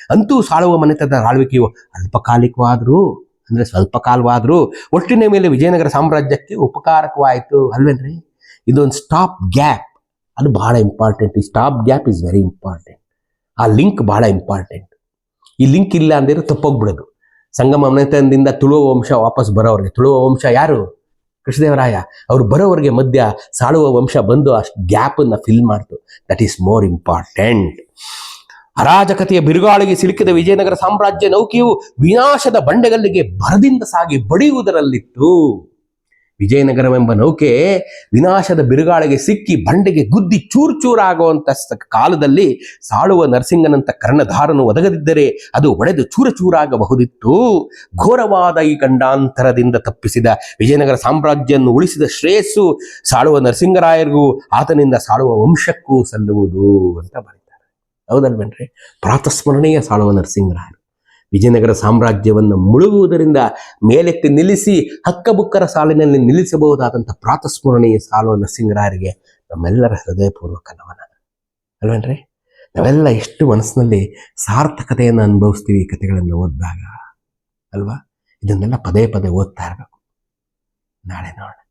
ಅಂತೂ ಸಾಳುವ ಮನೆತನದ ಆಳ್ವಿಕೆಯು ಅಲ್ಪಕಾಲಿಕವಾದರೂ ಅಂದ್ರೆ ಸ್ವಲ್ಪ ಕಾಲವಾದರೂ ಒಟ್ಟಿನ ಮೇಲೆ ವಿಜಯನಗರ ಸಾಮ್ರಾಜ್ಯಕ್ಕೆ ಉಪಕಾರಕವಾಯಿತು ಅಲ್ವೇನ್ರಿ? ಇದೊಂದು ಸ್ಟಾಪ್ ಗ್ಯಾಪ್ ಅದು ಬಹಳ ಇಂಪಾರ್ಟೆಂಟ್ ಈ stop gap is very important ಆ ಲಿಂಕ್ ಬಹಳ ಇಂಪಾರ್ಟೆಂಟ್ ಈ ಲಿಂಕ್ ಇಲ್ಲ ಅಂದ್ರೆ ತಪ್ಪೋಗ್ಬಿಡೋದು. ಸಂಗಮ ಮನೆತನದಿಂದ ತುಳುವ ವಂಶ ವಾಪಸ್ ಬರೋವ್ರಿಗೆ. ತುಳುವ ವಂಶ ಯಾರು? ಕೃಷ್ಣದೇವರಾಯ. ಅವ್ರು ಬರೋವರೆಗೆ ಮಧ್ಯ ಸಾಳುವ ವಂಶ ಬಂದು ಅಷ್ಟು ಗ್ಯಾಪನ್ನು ಫಿಲ್ ಮಾಡ್ತು. ದಟ್ ಈಸ್ ಮೋರ್ ಇಂಪಾರ್ಟೆಂಟ್ ಅರಾಜಕತೆಯ ಬಿರುಗಾಳಿಗೆ ಸಿಲುಕಿದ ವಿಜಯನಗರ ಸಾಮ್ರಾಜ್ಯ ನೌಕೆಯು ವಿನಾಶದ ಬಂಡೆಗಲ್ಲಿಗೆ ಭರದಿಂದ ಸಾಗಿ ಬಡಿಯುವುದರಲ್ಲಿತ್ತು. ವಿಜಯನಗರವೆಂಬ ನೌಕೆ ವಿನಾಶದ ಬಿರುಗಾಳಿಗೆ ಸಿಕ್ಕಿ ಬಂಡೆಗೆ ಗುದ್ದಿ ಚೂರು ಚೂರಾಗುವಂತ ಕಾಲದಲ್ಲಿ ಸಾಳುವ ನರಸಿಂಗನಂತ ಕರ್ಣಧಾರನು ಒದಗದಿದ್ದರೆ ಅದು ಒಡೆದು ಚೂರ ಚೂರಾಗಬಹುದಿತ್ತು. ಘೋರವಾದ ಈ ಗಂಡಾಂತರದಿಂದ ತಪ್ಪಿಸಿದ ವಿಜಯನಗರ ಸಾಮ್ರಾಜ್ಯವನ್ನು ಉಳಿಸಿದ ಶ್ರೇಯಸ್ಸು ಸಾಳುವ ನರಸಿಂಗರಾಯರಿಗೂ ಆತನಿಂದ ಸಾಳುವ ವಂಶಕ್ಕೂ ಸಲ್ಲುವುದು ಅಂತ ಬರೀತಾರೆ ಹೌದಲ್ವೇನ್ರಿ ಪ್ರಾತಸ್ಮರಣೀಯ ಸಾಳುವ ನರಸಿಂಹರಾಯರು. ವಿಜಯನಗರ ಸಾಮ್ರಾಜ್ಯವನ್ನು ಮುಳುಗುವುದರಿಂದ ಮೇಲೆತ್ತಿ ನಿಲ್ಲಿಸಿ ಹಕ್ಕಬುಕ್ಕರ ಸಾಲಿನಲ್ಲಿ ನಿಲ್ಲಿಸಬಹುದಾದಂಥ ಪ್ರಾತಸ್ಮರಣೀಯ ಸಾಲುವ ನರಸಿಂಗರಾಯರಿಗೆ ನಮ್ಮೆಲ್ಲರ ಹೃದಯಪೂರ್ವಕ ನಮನ. ಅಲ್ವೇನ್ರಿ ನಾವೆಲ್ಲ ಎಷ್ಟು ಮನಸ್ಸಿನಲ್ಲಿ ಸಾರ್ಥಕತೆಯನ್ನು ಅನುಭವಿಸ್ತೀವಿ ಈ ಕಥೆಗಳನ್ನು ಓದಿದಾಗ. ಅಲ್ವಾ? ಇದನ್ನೆಲ್ಲ ಪದೇ ಪದೇ ಓದ್ತಾ ಇರಬೇಕು. ನಾಳೆ ನೋಡೋಣ.